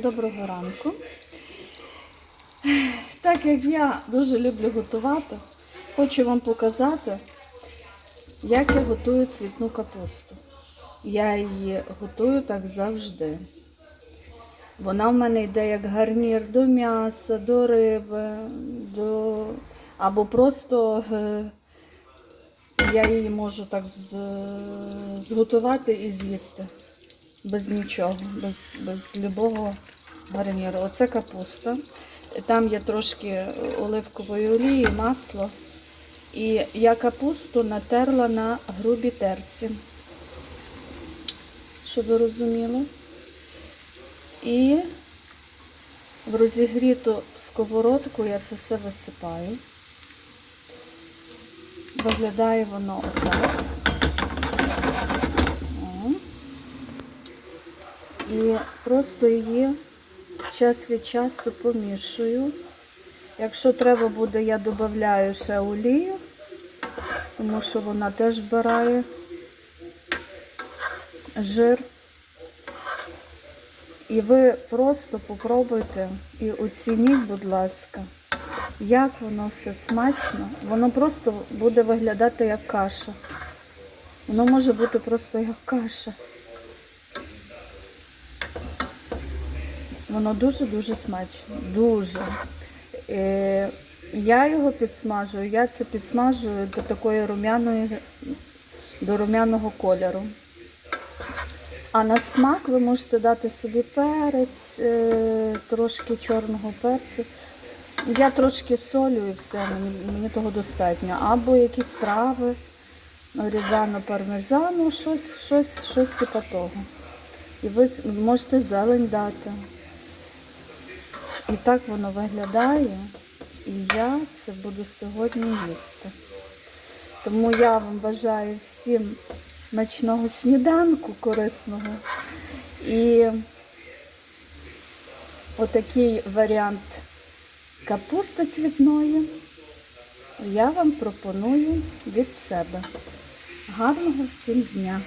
доброго ранку. Так як я дуже люблю готувати, хочу вам показати, як я готую цвітну капусту. Я її готую так завжди. Вона в мене йде як гарнір до м'яса, до риби, до... або просто е, я її можу так зготувати і з'їсти. Без нічого, без, без любого гарніру. Оце капуста. Там є трошки оливкової олії, масло. І я капусту натерла на грубі терці. Щоб ви розуміли. І в розігріту сковородку я це все висипаю. Виглядає воно отак. І просто її час від часу помішую. Якщо треба буде, я додаю ще олію, тому що вона теж вбирає жир. І ви просто попробуйте і оцініть, будь ласка, як воно все смачно. Воно просто буде виглядати як каша. Воно може бути просто як каша. Воно дуже-дуже смачне. Дуже. Е, я його підсмажую, я це підсмажую до такої рум'яної, до рум'яного кольору. А на смак ви можете дати собі перець, е, трошки чорного перцю. Я трошки солю і все, мені, мені того достатньо. Або якісь трави, орігано, пармезану, щось, щось, щось типу того. І ви можете зелень дати. І так воно виглядає. І я це буду сьогодні їсти. Тому я вам бажаю всім смачного сніданку корисного. І отакий варіант капусти цвітної я вам пропоную від себе. Гарного всім дня!